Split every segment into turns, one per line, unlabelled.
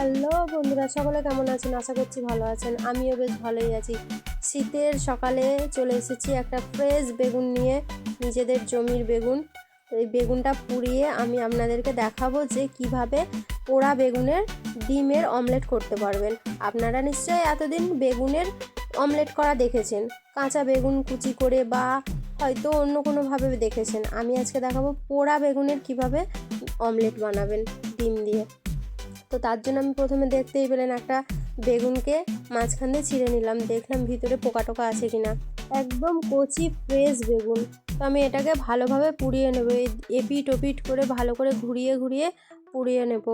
Hello বন্ধুরা, সকলে কেমন আছেন? আশা করছি ভালো আছেন। আমিও বেশ ভালোই আছি। শীতের সকালে চলে এসেছি একটা ফ্রেশ বেগুন নিয়ে, নিজেদের জমির বেগুন। এই বেগুনটা পুড়িয়ে আমি আপনাদেরকে দেখাবো যে কীভাবে পোড়া বেগুনের ডিমের অমলেট করতে পারবেন। আপনারা নিশ্চয়ই এতদিন বেগুনের অমলেট করা দেখেছেন। কাঁচা বেগুন কুচি করে বা হয়তো অন্য কোনোভাবে দেখেছেন। আমি আজকে দেখাবো পোড়া বেগুনের কীভাবে অমলেট বানাবেন ডিম দিয়ে। তো তার জন্য আমি প্রথমে দেখতেই পেলেন একটা বেগুনকে মাঝখান দিয়ে ছিঁড়ে নিলাম। দেখলাম ভিতরে পোকা টোকা আছে কিনা। একদম কচি ফ্রেশ বেগুন। তো আমি এটাকে ভালোভাবে পুড়িয়ে নেব। এপিট ওপিট করে ভালো করে ঘুরিয়ে ঘুরিয়ে পুড়িয়ে নেব।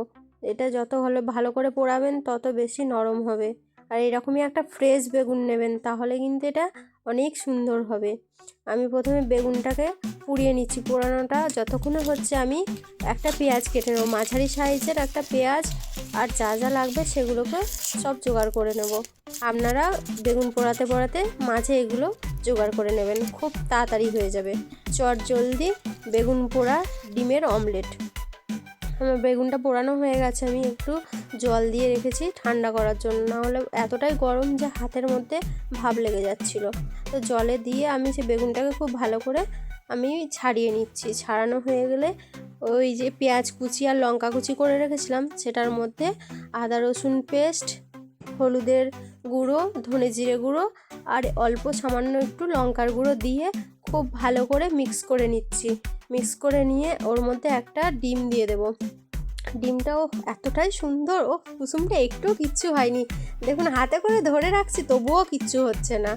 এটা যত ভালো ভালো করে পোড়াবেন, তত বেশি নরম হবে। আর এরকমই একটা ফ্রেশ বেগুন নেবেন। তাহলে কিন্তু এটা অনেক সুন্দর হবে। আমি প্রথমে বেগুনটাকে পুড়িয়ে নিচ্ছি পোড়ানোটা। যতক্ষণে হচ্ছে আমি একটা পেঁয়াজ কেটে নেব। মাঝারি সাইজের একটা পেঁয়াজ আর যা যা লাগবে সেগুলোকে সব জোগাড় করে নেব। আপনারা বেগুন পোড়াতে পোড়াতে মাঝে এগুলো জোগাড় করে নেবেন। খুব তাড়াতাড়ি হয়ে যাবে। চট জলদি বেগুন পোড়া ডিমের অমলেট। আমার বেগুনটা পোড়ানো হয়ে গেছে, আমি একটু জল দিয়ে রেখেছি ঠান্ডা করার জন্য। নাহলে এতটাই গরম যে হাতের মধ্যে ভাব লেগে যাচ্ছিল। তো জলে দিয়ে আমি সে বেগুনটাকে খুব ভালো করে আমি ছাড়িয়ে নিচ্ছি। ছাড়ানো হয়ে গেলে ওই যে পেঁয়াজ কুচি আর লঙ্কা কুচি করে রেখেছিলাম, সেটার মধ্যে আদা রসুন পেস্ট, হলুদের গুঁড়ো, ধনে জিরে গুঁড়ো আর অল্প সামান্য একটু লঙ্কার গুঁড়ো দিয়ে খুব ভালো করে মিক্স করে নিচ্ছি। মিক্স করে নিয়ে ওর মধ্যে একটা ডিম দিয়ে দেবো। ডিমটাও এতটাই সুন্দর ও কুসুমটা একটু কিচ্ছু হয়নি। দেখুন, হাতে করে ধরে রাখছি, তবুও কিচ্ছু হচ্ছে না।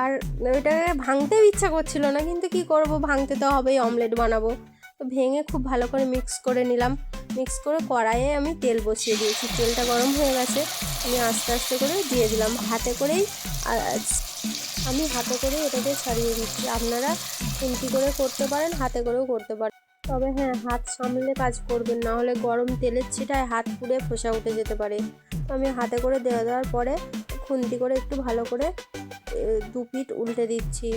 আর ওইটাকে ভাঙতেও ইচ্ছা করছিল না, কিন্তু কি করব? ভাঙতে তো হবেই অমলেট বানাবো। তো ভেঙে খুব ভালো করে মিক্স করে নিলাম। মিক্স করে কড়াইয়ে আমি তেল বসিয়ে দিয়েছি। তেলটা গরম হয়ে গেছে। আমি আস্তে আস্তে করে দিয়ে দিলাম। হাতে করেই আমি হাতে করে এটাকে ছাড়িয়ে দিচ্ছি। আপনারা খুন্তি করে করতে পারেন, হাতে করেও করতে পারেন। তবে হ্যাঁ হাত সামলে কাজ করবেন, না হলে গরম তেলের ছিটায় হাত পুড়ে ফোসা উঠে যেতে পারে। তো আমি হাতে করে দেওয়া দেওয়ার পরে খুন্তি করে একটু ভালো করে দু পিঠ উল্টে দিচ্ছি।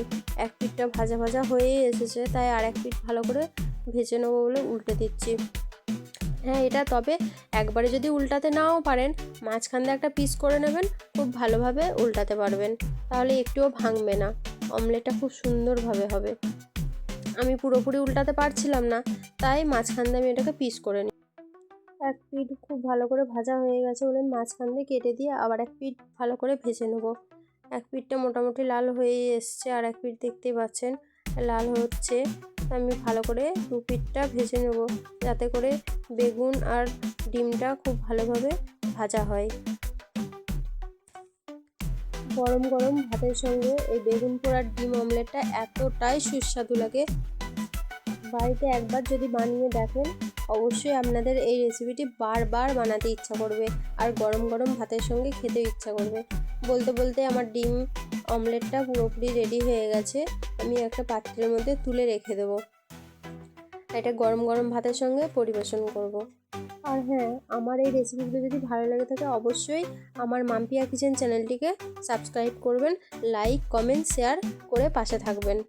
এক পিঠটা ভাজা ভাজা হয়েই এসেছে, তাই আর এক পিঠ ভালো করে ভেজে নেব বলে উল্টে দিচ্ছি। হ্যাঁ এটা তবে একবারে যদি উল্টাতে নাও পারেন, মাঝখান দিয়ে একটা পিস করে নেবেন, খুব ভালোভাবে উল্টাতে পারবেন। তাহলে একটুও ভাঙবে না। অমলেটটা খুব সুন্দরভাবে হবে। আমি পুরোপুরি উল্টাতে পারছিলাম না, তাই মাঝখান দিয়ে আমি এটাকে পিস করে নিই এক পিঠ খুব ভালো করে ভাজা হয়ে গেছে বলে মাঝখান দিয়ে কেটে দিয়ে আবার এক পিঠ ভালো করে ভেজে নেব। এক পিঠটা মোটামুটি লাল হয়ে এসছে আর এক পিঠ দেখতেই পাচ্ছেন। লাল হচ্ছে, আমি ভালো করে দু ভেজে নেব। যাতে করে বেগুন আর ডিমটা খুব ভালোভাবে ভাজা হয়। গরম গরম ভাতের সঙ্গে এই বেগুন পোড়ার ডিম অমলেটটা এতটাই সুস্বাদু লাগে। বাড়িতে একবার যদি বানিয়ে দেখেন, অবশ্যই আপনাদের এই রেসিপিটি বারবার বানাতে ইচ্ছা করবে। আর গরম গরম ভাতের সঙ্গে খেতে ইচ্ছা করবে। বলতে বলতে আমার ডিম অমলেটটা পুরোপুরি রেডি হয়ে গেছে। আমি একটা পাত্রের মধ্যে তুলে রেখে দেব। এটা গরম গরম ভাতের সঙ্গে পরিবেশন করব। আর হ্যাঁ আমার এই রেসিপিগুলো যদি ভালো লেগে থাকে, অবশ্যই আমার মাম্পিয়া কিচেন চ্যানেলটিকে সাবস্ক্রাইব করবেন লাইক কমেন্ট শেয়ার করে পাশে থাকবেন।